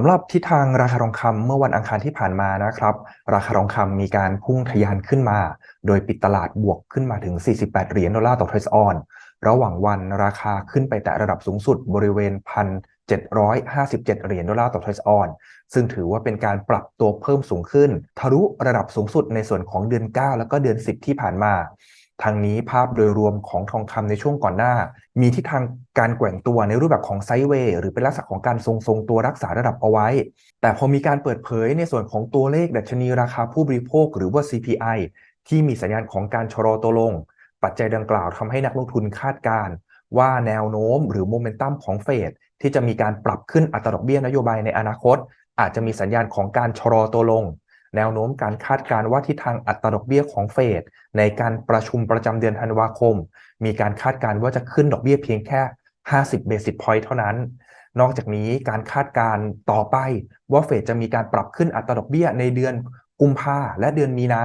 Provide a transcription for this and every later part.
สำหรับทิศทางราคาทองคำเมื่อวันอังคารที่ผ่านมานะครับ ราคาทองคำมีการพุ่งทะยานขึ้นมา โดยปิดตลาดบวกขึ้นมาถึง 48 เหรียญดอลลาร์ต่อทรัสออน ระหว่างวันราคาขึ้นไปแต่ระดับสูงสุดบริเวณ 1,757 เหรียญดอลลาร์ต่อทรัสออน ซึ่งถือว่าเป็นการปรับตัวเพิ่มสูงขึ้น ทะลุระดับสูงสุดในส่วนของเดือน 9 แล้วก็เดือน 10 ที่ผ่านมา ทางนี้ภาพโดยรวมของทองคำในช่วงก่อนหน้า มีทิศทางการแกว่งตัวในรูปแบบของไซด์เวย์หรือเป็นลักษณะของการทรงทรงตัวรักษาระดับเอาไว้ แต่พอมีการเปิดเผยในส่วนของตัวเลขดัชนีราคาผู้บริโภค หรือว่า CPI ที่มีสัญญาณของการชะลอตัวลง ปัจจัยดังกล่าวทำให้นักลงทุนคาดการว่าแนวโน้มหรือโมเมนตัมของเฟดที่จะมีการปรับขึ้นอัตราดอกเบี้ยนโยบายในอนาคต อาจจะมีสัญญาณของการชะลอตัวลง แนวโน้มการคาดการณ์ว่าทิศทางอัตราดอกเบี้ยของเฟดในการประชุมประจำเดือนธันวาคม มีการคาดการณ์ว่าจะขึ้นดอกเบี้ยเพียงแค่ 50เบสิสพอยต์เท่านั้น นอกจากนี้การคาดการณ์ต่อไปว่าเฟดจะมีการปรับขึ้นอัตราดอกเบี้ยในเดือนกุมภาและเดือนมีนา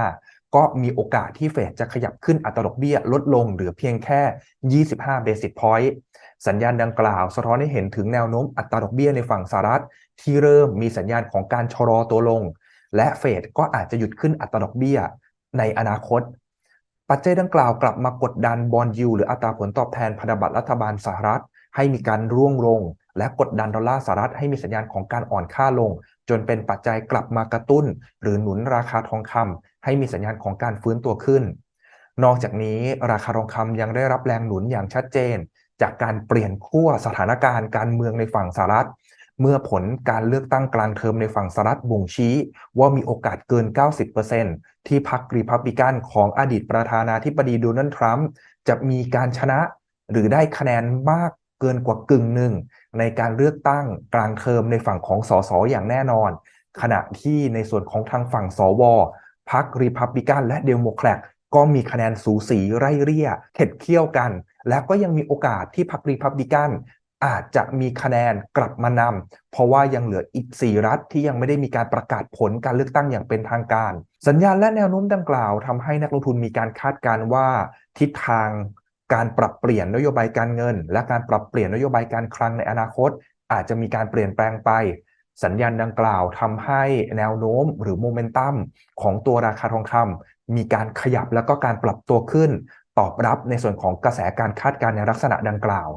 ก็มีโอกาสที่เฟดจะขยับขึ้นอัตราดอกเบี้ยลดลงเหลือเพียงแค่ 25เบสิสพอยต์สัญญาณดังกล่าว สะท้อนให้เห็นถึงแนวโน้มอัตราดอกเบี้ยในฝั่งสหรัฐ ที่เริ่มมีสัญญาณของการชะลอตัวลง และเฟดก็อาจจะหยุดขึ้นอัตราดอกเบี้ย ในอนาคต ปัจจัยดังกล่าวกลับมากดดันบอลยูหรืออัตราผลตอบแทนพันธบัตรรัฐบาลสหรัฐ ให้มีการร่วงลง และกดดันดอลลาร์สหรัฐให้มีสัญญาณของการอ่อนค่าลง จนเป็นปัจจัยกลับมากระตุ้น หรือหนุนราคาทองคำให้มีสัญญาณของการฟื้นตัวขึ้น นอกจากนี้ราคาทองคำยังได้รับแรงหนุนอย่างชัดเจน จากการเปลี่ยนขั้วสถานการณ์การเมืองในฝั่งสหรัฐ เมื่อผลการเลือกตั้งกลางเทอมในฝั่งสหรัฐบ่งชี้ ว่ามีโอกาสเกิน 90%ที่พรรครีพับลิกันของอดีตประธานาธิบดีโดนัลด์ทรัมป์จะมีการชนะหรือได้คะแนนมากเกินกว่ากึ่งหนึ่ง ในการเลือกตั้งกลางเทอมในฝั่งของสสอย่างแน่นอน ขณะที่ในส่วนของทางฝั่งสวพรรครีพับลิกันและเดโมแครตก็มีคะแนนสูสีไร่เรี่ยเข็ดเคี่ยวกัน และก็ยังมีโอกาสที่พรรครีพับลิกัน อาจจะมีคะแนนกลับมานำเพราะว่ายังเหลืออีก 4 รัฐที่ยังไม่ได้มีการประกาศผลการเลือกตั้งอย่างเป็นทางการ สัญญาณและแนวโน้มดังกล่าวทำให้นักลงทุนมีการคาดการณ์ว่าทิศทางการปรับเปลี่ยนนโยบายการเงิน และการปรับเปลี่ยนนโยบายการคลังในอนาคต อาจจะมีการเปลี่ยนแปลงไป สัญญาณดังกล่าวทำให้แนวโน้มหรือโมเมนตัมของตัวราคาทองคำมีการขยับแล้วก็การปรับตัวขึ้น ตอบรับในส่วนของกระแสการคาดการณ์ในลักษณะดังกล่าว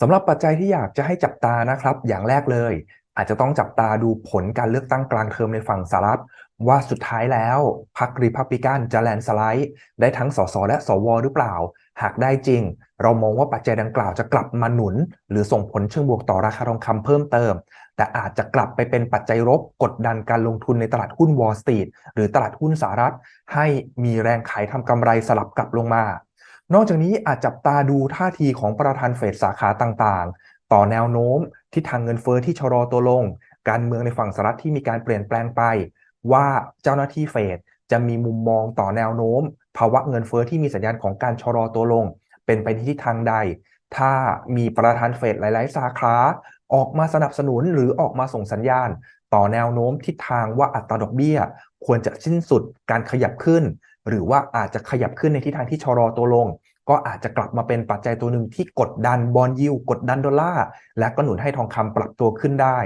สำหรับปัจจัยที่อยากจะให้จับตานะครับ อย่างแรกเลย อาจจะต้องจับตาดูผลการเลือกตั้งกลางเทอมในฝั่งสหรัฐว่าสุดท้ายแล้วพรรครีพับลิกันจะแลนสไลด์ได้ทั้งสสและสวหรือเปล่า หากได้จริง เรามองว่าปัจจัยดังกล่าวจะกลับมาหนุน หรือส่งผลเชิงบวกต่อราคาทองคำเพิ่มเติม แต่อาจจะกลับไปเป็นปัจจัยลบกดดันการลงทุนในตลาดหุ้นวอลล์สตรีทหรือตลาดหุ้นสหรัฐ ให้มีแรงขายทำกำไรสลับกลับลงมา นอกจากนี้อาจจับตาดูท่าทีของประธานเฟดสาขาต่างๆ ต่อแนวโน้มที่ทางเงินเฟอ้อที่ชะลอตัวลง การเมืองในฝั่งสหรัฐที่มีการเปลี่ยนแปลงไป ว่าเจ้าหน้าที่เฟดจะมีมุมมองต่อแนวโน้ม ภาวะเงินเฟอ้อที่มีสัญญาณของการชะลอตัวลง เป็นไปในทิศทางใด ถ้ามีประธานเฟดหลาย ๆ สาขาออกมาสนับสนุนหรือออกมาส่งสัญญาณ ต่อแนวโน้มทิศทางว่าอัตราดอกเบี้ย ควรจะสิ้นสุดการขยับขึ้น หรือว่าอาจจะขยับขึ้นในทิศทางที่ชะลอตัวลง ก็อาจจะกลับมาเป็นปัจจัยตัวหนึ่งที่กดดันบอลยิวกดดันดอลลาร์และก็หนุนให้ทองคำปรับตัวขึ้นได้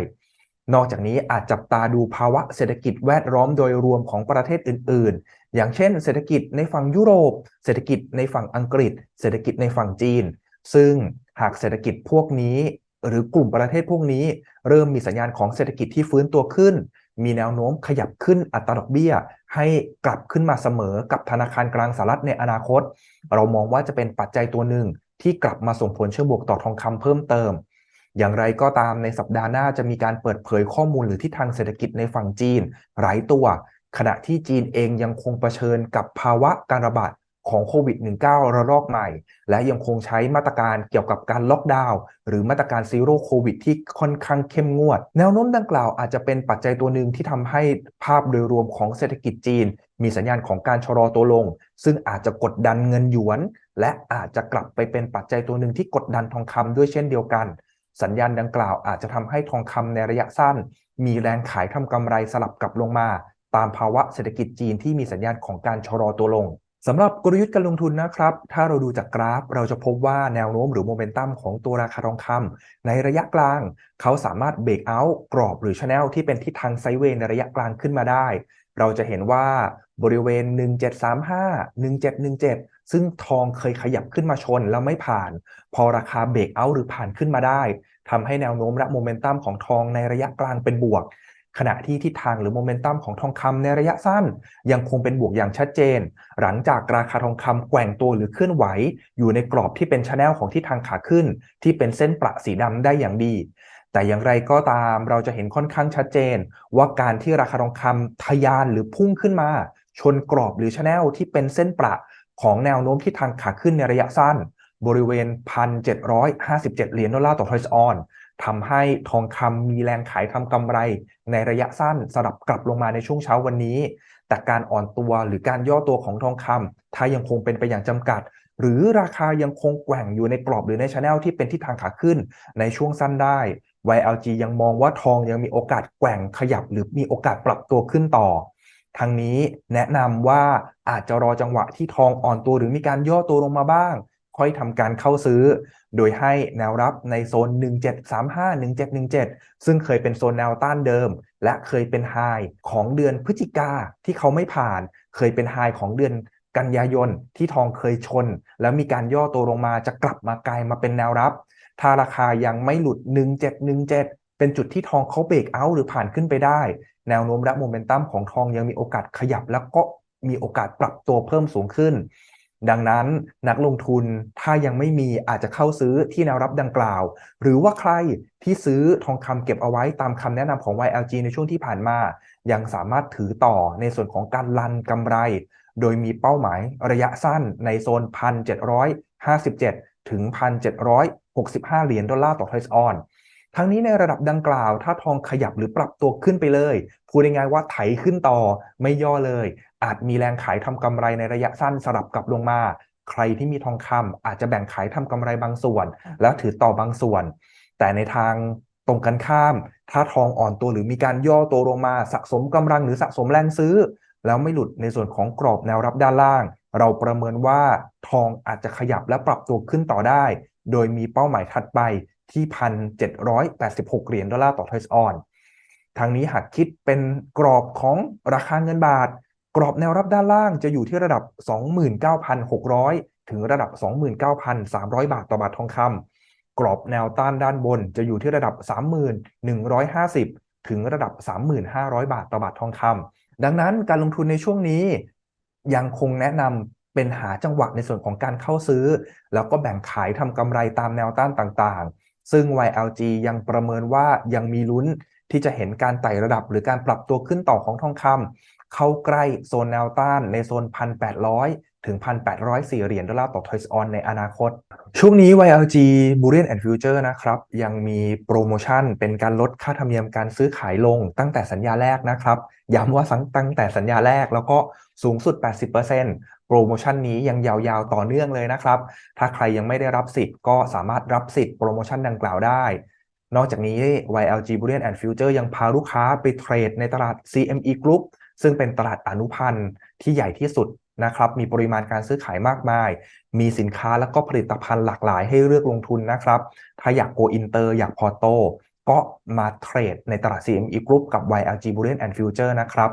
นอกจากนี้อาจจับตาดูภาวะเศรษฐกิจแวดล้อมโดยรวมของประเทศอื่น ๆ อย่างเช่น เศรษฐกิจในฝั่งยุโรป เศรษฐกิจในฝั่งอังกฤษ เศรษฐกิจในฝั่งจีน ซึ่งหากเศรษฐกิจพวกนี้หรือกลุ่มประเทศพวกนี้ เริ่มมีสัญญาณของเศรษฐกิจที่ฟื้นตัวขึ้น มีแนวโน้มขยับขึ้นอัตราดอกเบี้ย ให้กลับขึ้นมาเสมอกับธนาคารกลางสหรัฐในอนาคต เรามองว่าจะเป็นปัจจัยตัวหนึ่งที่กลับมาส่งผลเชิงบวกต่อทองคำเพิ่มเติม อย่างไรก็ตามในสัปดาห์หน้าจะมีการเปิดเผยข้อมูลหรือที่ทางเศรษฐกิจในฝั่งจีน หลายตัว ขณะที่จีนเองยังคงเผชิญกับภาวะการระบาด ของโควิด -19 ระลอกใหม่ และยังคงใช้มาตรการเกี่ยวกับการล็อกดาวน์หรือมาตรการซีโร่โควิดที่ค่อนข้างเข้มงวด แนวโน้มดังกล่าวอาจจะเป็นปัจจัยตัวหนึ่งที่ทำให้ภาพโดยรวมของเศรษฐกิจจีน มีสัญญาณของการชะลอตัวลง ซึ่งอาจจะกดดันเงินหยวน และอาจจะกลับไปเป็นปัจจัยตัวหนึ่งที่กดดันทองคำด้วยเช่นเดียวกัน สัญญาณดังกล่าวอาจจะทำให้ทองคำในระยะสั้น มีแรงขายทำกำไรสลับกลับลงมา ตามภาวะเศรษฐกิจจีนที่มีสัญญาณของการชะลอตัวลง สำหรับกลยุทธ์การลงทุนนะครับ ถ้าเราดูจากกราฟ เราจะพบว่าแนวโน้มหรือโมเมนตัมของตัวราคาทองคำในระยะกลาง เขาสามารถเบรกเอาท์กรอบหรือชแนลที่เป็นทิศทางไซเวย์ในระยะกลางขึ้นมาได้ เราจะเห็นว่าบริเวณ 1735 1717 ซึ่งทองเคยขยับขึ้นมาชนแล้วไม่ผ่าน พอราคาเบรกเอาท์หรือผ่านขึ้นมาได้ทำให้แนวโน้มและโมเมนตัมของทองในระยะกลางเป็นบวก ขณะที่ทิศทางหรือโมเมนตัมของทองคำในระยะสั้น ยังคงเป็นบวกอย่างชัดเจน หลังจากราคาทองคำแกว่งตัวหรือเคลื่อนไหว อยู่ในกรอบที่เป็นชแนลของทิศทางขาขึ้น ที่เป็นเส้นประสีดำได้อย่างดี แต่อย่างไรก็ตามเราจะเห็นค่อนข้างชัดเจน ว่าการที่ราคาทองคำทะยานหรือพุ่งขึ้นมา ชนกรอบหรือชแนลที่เป็นเส้นประของแนวโน้มที่ทางขาขึ้นในระยะสั้น บริเวณ 1,757 เหรียญดอลลาร์ต่อทอยส์ออน ทำให้ทองคำมีแรงขายทำกำไร ในระยะสั้นสลับกลับลงมาในช่วงเช้าวันนี้ แต่การอ่อนตัวหรือการย่อตัวของทองคำถ้ายังคงเป็นไปอย่างจำกัด หรือราคายังคงแกว่งอยู่ในกรอบหรือในชแนลที่เป็นทิศทางขาขึ้นในช่วงสั้นได้ YLG ยังมองว่าทองยังมีโอกาสแกว่งขยับ หรือมีโอกาสปรับตัวขึ้นต่อทางนี้แนะนำว่าอาจจะรอจังหวะที่ทองอ่อนตัวหรือมีการย่อตัวลงมาบ้าง ค่อยทำการเข้าซื้อ โดยให้แนวรับในโซน 1735 1717 ซึ่งเคยเป็นโซนแนวต้านเดิม และเคยเป็นไฮของเดือนพฤศจิกาที่เขาไม่ผ่าน เคยเป็นไฮของเดือนกันยายนที่ทองเคยชน แล้วมีการย่อตัวลงมาจะกลับมากลายมาเป็นแนวรับ ถ้าราคายังไม่หลุด 1717 เป็นจุดที่ทองเขาเบรกเอาท์หรือผ่านขึ้นไปได้ แนวโน้มและโมเมนตัมของทองยังมีโอกาสขยับแล้วก็มีโอกาสปรับตัวเพิ่มสูงขึ้น ดังนั้นนักลงทุนถ้ายังไม่มีอาจจะเข้าซื้อที่แนวรับดังกล่าว หรือว่าใครที่ซื้อทองคำเก็บเอาไว้ตามคำแนะนำของ YLG ในช่วงที่ผ่านมา ยังสามารถถือต่อในส่วนของการลันกำไร โดยมีเป้าหมายระยะสั้นในโซน 1,757 ถึง 1,765 เหรียญดอลลาร์ต่อทอยส์ออนทั้งนี้ในระดับดังกล่าว ถ้าทองขยับหรือปรับตัวขึ้นไปเลย พูดง่ายๆว่าไถขึ้นต่อไม่ย่อเลย อาจมีแรงขายทำกำไรในระยะสั้นสลับกลับลงมา ใครที่มีทองคำอาจจะแบ่งขายทำกำไรบางส่วน แล้วถือต่อบางส่วน แต่ในทางตรงกันข้าม ถ้าทองอ่อนตัวหรือมีการย่อตัวลงมาสะสมกำลังหรือสะสมแรงซื้อ แล้วไม่หลุดในส่วนของกรอบแนวรับด้านล่าง เราประเมินว่าทองอาจจะขยับและปรับตัวขึ้นต่อได้ โดยมีเป้าหมายถัดไปที่1,786เหรียญดอลลาร์ต่อทอยส์ออนทางนี้หากคิดเป็นกรอบของราคาเงินบาท กรอบแนวรับด้านล่างจะอยู่ที่ระดับ 29,600 ถึงระดับ 29,300 บาทต่อบาททองคำกรอบแนวต้านด้านบนจะอยู่ที่ระดับ 3,150 ถึงระดับ 3,500 บาทต่อบาททองคำดังนั้นการลงทุนในช่วงนี้ ยังคงแนะนำเป็นหาจังหวะในส่วนของการเข้าซื้อ แล้วก็แบ่งขายทำกำไรตามแนวต้านต่างๆ ซึ่ง YLG ยังประเมินว่ายังมีลุ้นที่จะเห็นการไต่ระดับหรือการปรับตัวขึ้นต่อของทองคำ เข้าใกล้โซนแนวต้านในโซน 1,800 ถึง 1,804 เหรียญดอลลาร์ต่อทอยส์ออนในอนาคต ช่วงนี้ YLG Bullion and Future นะครับ ยังมีโปรโมชั่นเป็นการลดค่าธรรมเนียมการซื้อขายลงตั้งแต่สัญญาแรกนะครับ ย้ำว่าตั้งแต่สัญญาแรกแล้วก็สูงสุด 80%โปรโมชั่นนี้ยังยาวๆต่อเนื่องเลยนะครับ ถ้าใครยังไม่ได้รับสิทธิ์ก็สามารถรับสิทธิ์โปรโมชั่นดังกล่าวได้นอกจากนี้ YLG Bullion and Future ยังพาลูกค้าไปเทรดในตลาด CME Group ซึ่งเป็นตลาดอนุพันธ์ที่ใหญ่ที่สุดนะครับ มีปริมาณการซื้อขายมากมาย มีสินค้าและก็ผลิตภัณฑ์หลากหลายให้เลือกลงทุนนะครับ ถ้าอยากโกอินเตอร์อยากพอโตก็มาเทรดในตลาด CME Group กับ YLG Bullion and Future นะครับ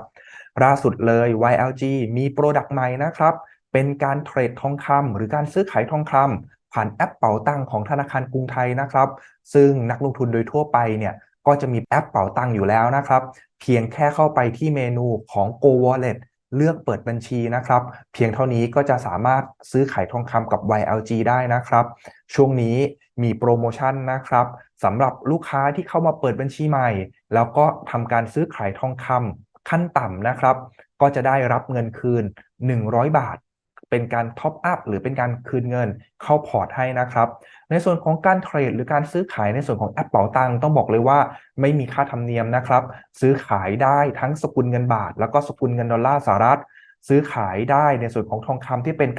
ล่าสุดเลย YLG มีโปรดักต์ใหม่นะครับ เป็นการเทรดทองคำหรือการซื้อขายทองคำผ่านแอปเป๋าตังของธนาคารกรุงไทยนะครับ ซึ่งนักลงทุนโดยทั่วไปเนี่ย ก็จะมีแอปเป๋าตังอยู่แล้วนะครับ เพียงแค่เข้าไปที่เมนูของ Go Wallet เลือกเปิดบัญชีนะครับ เพียงเท่านี้ก็จะสามารถซื้อขายทองคำกับ YLG ได้นะครับ ช่วงนี้มีโปรโมชั่นนะครับสำหรับลูกค้าที่เข้ามาเปิดบัญชีใหม่ แล้วก็ทำการซื้อขายทองคำขั้นต่ำนะครับ ก็จะได้รับเงินคืน 100 บาท เป็นการท็อปอัพหรือเป็นการคืนเงินเข้าพอร์ตให้นะครับ ในส่วนของการเทรดหรือการซื้อขายในส่วนของแอปเป๋าตังต้องบอกเลยว่าไม่มีค่าธรรมเนียมนะครับ ซื้อขายได้ทั้งสกุลเงินบาท แล้วก็สกุลเงินดอลลาร์สหรัฐ ซื้อขายได้ในส่วนของทองคำที่เป็น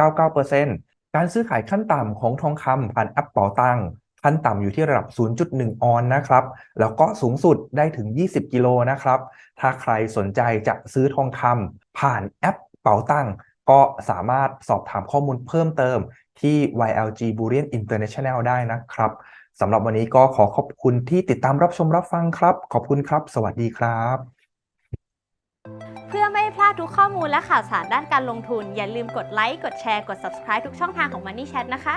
99.99%การซื้อขายขั้นต่ำของทองคำผ่านแอปเป๋าตังขั้นต่ำอยู่ที่ระดับ 0.1 ออนนะครับ แล้วก็สูงสุดได้ถึง 20 กิโลนะครับ ถ้าใครสนใจจะซื้อทองคำผ่านแอปเป๋าตัง ก็สามารถสอบถามข้อมูลเพิ่มเติมที่ YLG Burian International ได้นะครับสำหรับวันนี้ก็ขอขอบคุณที่ติดตามรับชมรับฟังครับ ขอบคุณครับ สวัสดีครับ เพื่อไม่พลาดทุกข้อมูลและข่าวสารด้านการลงทุน อย่าลืมกดไลค์ กดแชร์ กด subscribe ทุกช่องทางของ Money Chat นะคะ